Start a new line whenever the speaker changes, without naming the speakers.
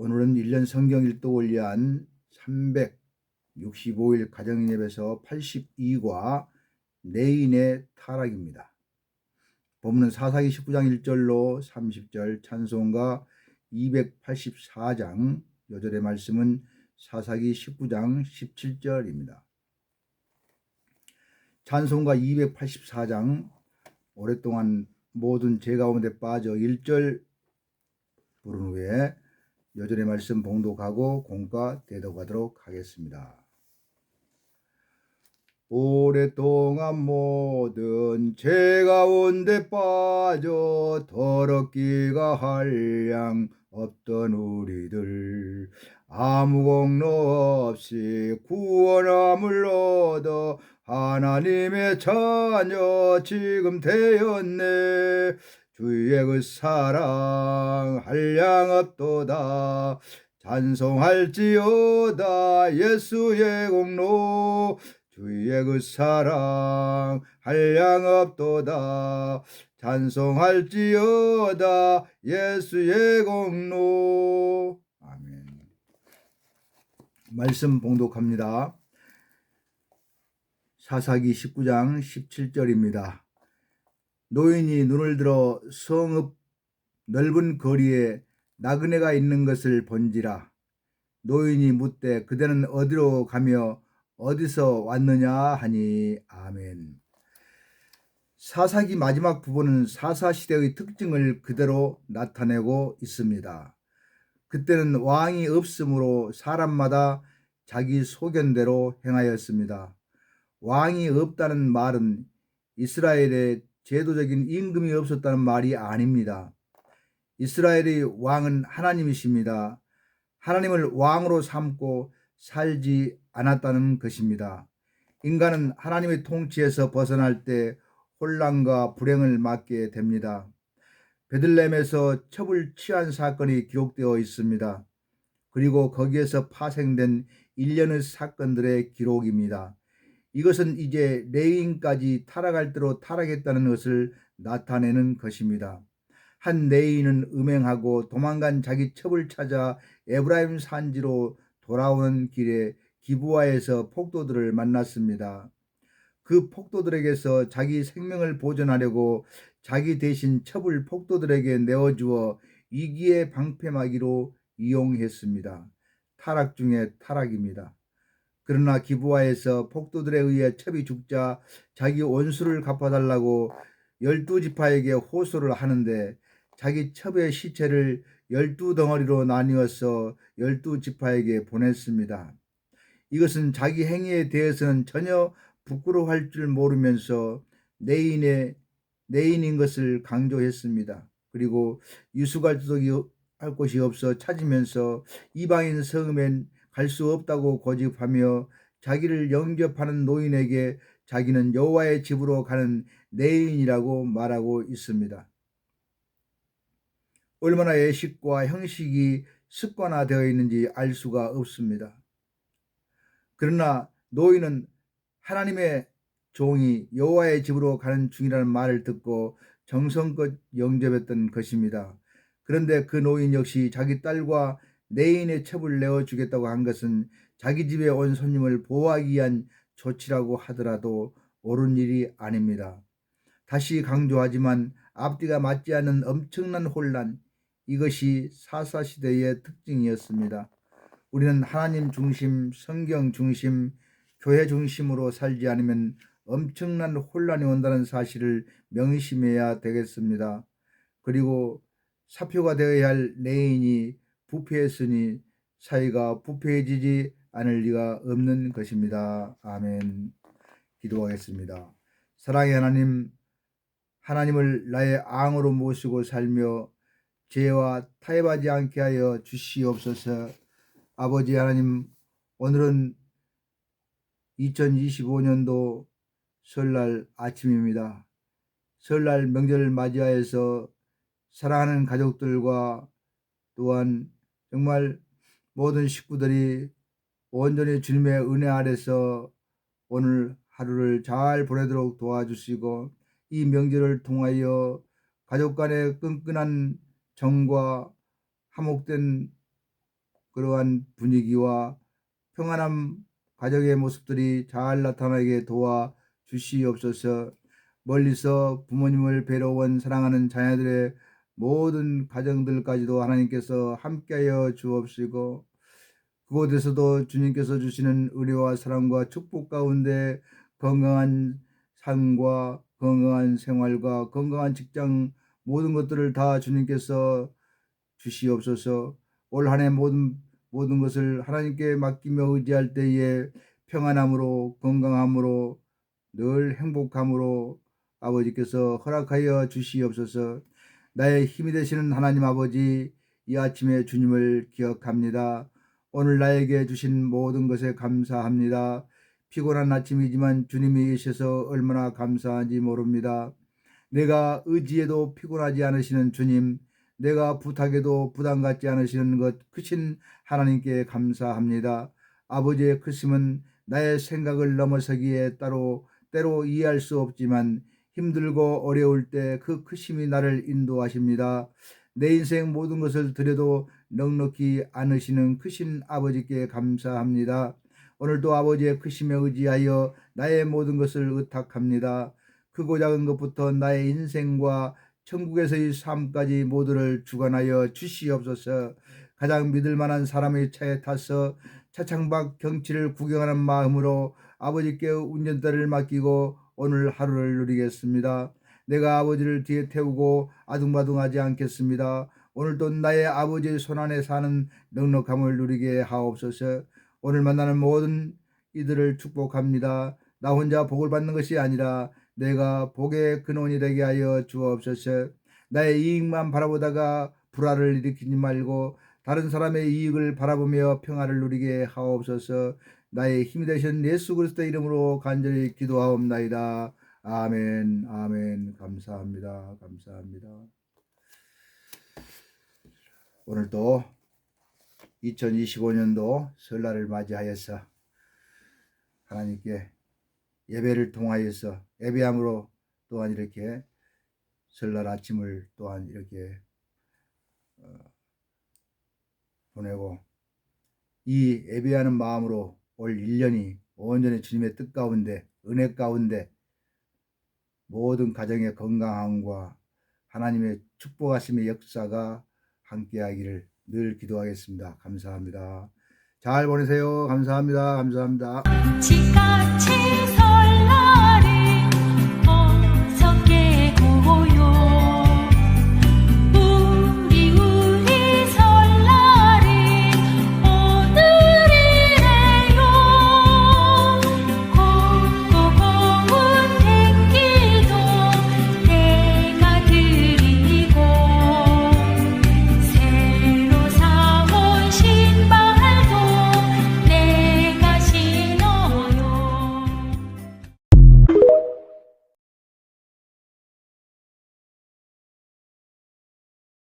오늘은 1년 성경 일도 올리한 365일 가정예배에서 82과 내인의 타락입니다. 본문은 사사기 19장 1절로 30절 찬송가 284장 요절의 말씀은 사사기 19장 17절입니다. 찬송가 284장 오랫동안 모든 죄 가운데 빠져 1절 부른 후에 여전의 말씀 봉독하고 공과 대독하도록 하겠습니다. 오랫동안 모든 죄 가운데 빠져 더럽기가 한량 없던 우리들 아무 공로 없이 구원함을 얻어 하나님의 자녀 지금 되었네 주의 그 사랑 한량 없도다. 찬송할지어다. 예수의 공로. 주의 그 사랑 한량 없도다. 찬송할지어다. 예수의 공로. 아멘. 말씀 봉독합니다. 사사기 19장 17절입니다 노인이 눈을 들어 성읍 넓은 거리에 나그네가 있는 것을 본지라 노인이 묻되 그대는 어디로 가며 어디서 왔느냐 하니 아멘. 사사기 마지막 부분은 사사 시대의 특징을 그대로 나타내고 있습니다. 그때는 왕이 없으므로 사람마다 자기 소견대로 행하였습니다. 왕이 없다는 말은 이스라엘에 제도적인 임금이 없었다는 말이 아닙니다. 이스라엘의 왕은 하나님이십니다. 하나님을 왕으로 삼고 살지 않았다는 것입니다. 인간은 하나님의 통치에서 벗어날 때 혼란과 불행을 맞게 됩니다. 베들렘에서 첩을 취한 사건이 기록되어 있습니다. 그리고 거기에서 파생된 일련의 사건들의 기록입니다. 이것은 이제 레인까지 타락할 대로 타락했다는 것을 나타내는 것입니다. 한 레인은 음행하고 도망간 자기 첩을 찾아 에브라임 산지로 돌아오는 길에 기부하에서 폭도들을 만났습니다. 그 폭도들에게서 자기 생명을 보존하려고 자기 대신 첩을 폭도들에게 내어주어 이기에 방패막이로 이용했습니다. 타락 중에 타락입니다. 그러나 기부하에서 폭도들에 의해 첩이 죽자 자기 원수를 갚아달라고 열두 지파에게 호소를 하는데 자기 첩의 시체를 열두 덩어리로 나뉘어서 열두 지파에게 보냈습니다. 이것은 자기 행위에 대해서는 전혀 부끄러워할 줄 모르면서 내인의 내인인 것을 강조했습니다. 그리고 유수갈 할 곳이 없어 찾으면서 이방인 성음엔 갈 수 없다고 고집하며 자기를 영접하는 노인에게 자기는 여호와의 집으로 가는 내인이라고 말하고 있습니다. 얼마나 예식과 형식이 습관화되어 있는지 알 수가 없습니다. 그러나 노인은 하나님의 종이 여호와의 집으로 가는 중이라는 말을 듣고 정성껏 영접했던 것입니다. 그런데 그 노인 역시 자기 딸과 내인의 첩을 내어 주겠다고 한 것은 자기 집에 온 손님을 보호하기 위한 조치라고 하더라도 옳은 일이 아닙니다. 다시 강조하지만 앞뒤가 맞지 않는 엄청난 혼란, 이것이 사사 시대의 특징이었습니다. 우리는 하나님 중심, 성경 중심, 교회 중심으로 살지 않으면 엄청난 혼란이 온다는 사실을 명심해야 되겠습니다. 그리고 사표가 되어야 할 내인이 부패했으니 사이가 부패해지지 않을 리가 없는 것입니다. 아멘. 기도하겠습니다. 사랑의 하나님, 하나님을 나의 앙으로 모시고 살며 죄와 타협하지 않게 하여 주시옵소서. 아버지 하나님, 오늘은 2025년도 설날 아침입니다. 설날 명절을 맞이하여서 사랑하는 가족들과 또한 정말 모든 식구들이 온전히 주님의 은혜 아래서 오늘 하루를 잘 보내도록 도와주시고 이 명절을 통하여 가족 간의 끈끈한 정과 화목된 그러한 분위기와 평안한 가정의 모습들이 잘 나타나게 도와 주시옵소서. 멀리서 부모님을 뵈러 온 사랑하는 자녀들의 모든 가정들까지도 하나님께서 함께하여 주옵시고 그곳에서도 주님께서 주시는 의뢰와 사랑과 축복 가운데 건강한 삶과 건강한 생활과 건강한 직장 모든 것들을 다 주님께서 주시옵소서. 올 한 해 모든 모든 것을 하나님께 맡기며 의지할 때에 평안함으로 건강함으로 늘 행복함으로 아버지께서 허락하여 주시옵소서. 나의 힘이 되시는 하나님 아버지 이 아침에 주님을 기억합니다. 오늘 나에게 주신 모든 것에 감사합니다. 피곤한 아침이지만 주님이 계셔서 얼마나 감사한지 모릅니다. 내가 의지해도 피곤하지 않으시는 주님, 내가 부탁해도 부담 갖지 않으시는 것 크신 하나님께 감사합니다. 아버지의 크심은 나의 생각을 넘어서기에 따로 때로 이해할 수 없지만 힘들고 어려울 때 그 크심이 나를 인도하십니다. 내 인생 모든 것을 드려도 넉넉히 않으시는 크신 아버지께 감사합니다. 오늘도 아버지의 크심에 의지하여 나의 모든 것을 의탁합니다. 크고 작은 것부터 나의 인생과 천국에서의 삶까지 모두를 주관하여 주시옵소서. 가장 믿을 만한 사람의 차에 타서 차창 밖 경치를 구경하는 마음으로 아버지께 운전대를 맡기고 오늘 하루를 누리겠습니다. 내가 아버지를 뒤에 태우고 아둥바둥하지 않겠습니다. 오늘도 나의 아버지의 손안에 사는 넉넉함을 누리게 하옵소서. 오늘 만나는 모든 이들을 축복합니다. 나 혼자 복을 받는 것이 아니라 내가 복의 근원이 되게 하여 주옵소서. 나의 이익만 바라보다가 불화를 일으키지 말고 다른 사람의 이익을 바라보며 평화를 누리게 하옵소서. 나의 힘이 되신 예수 그리스도의 이름으로 간절히 기도하옵나이다. 아멘, 아멘. 감사합니다. 감사합니다. 오늘도 2025년도 설날을 맞이하여서 하나님께 예배를 통하여서 예배함으로 또한 이렇게 설날 아침을 또한 이렇게 어, 보내고 이 예배하는 마음으로 올 1년이 온전히 주님의 뜻 가운데 은혜 가운데 모든 가정의 건강함과 하나님의 축복하심의 역사가 함께하기를 늘 기도하겠습니다. 감사합니다. 잘 보내세요. 감사합니다. 감사합니다.